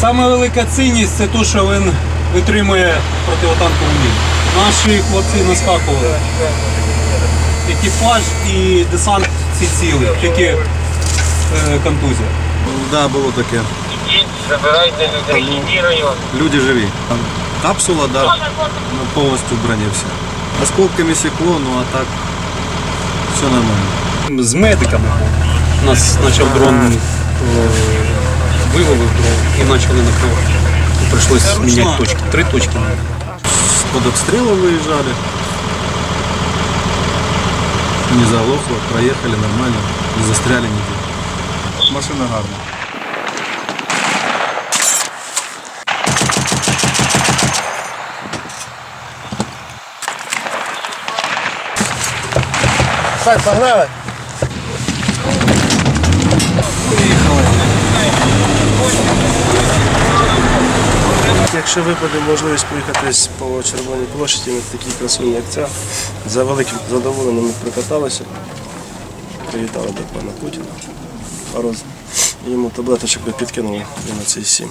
Саме велика цінність це те, що він витримує противотанкову міну. Наші хлопці наскакували. Екіпаж і десант ці ціли, тільки е, контузія. Да, було таке. Ідіть, забирайте людей. Люди живі. Там капсула, да, ну, повністю в броні все. Осколками секло, ну а так все нормально. З медиками. Нас почав дрон е, виловив дрон і почали накривати. Прийшлось міняти точки. Три точки. Под обстрелом виїжджали. Не заглохло, проїхали нормально, не застряли ніде. Машина гарна. Так, погнали. Якщо випаде можливість проїхатись по Червоній площі на такій красуні, як ця, за великим задоволенням ми прикаталися, привітали до пана Путіна. Пару Йому таблеточок підкинули на цей сім.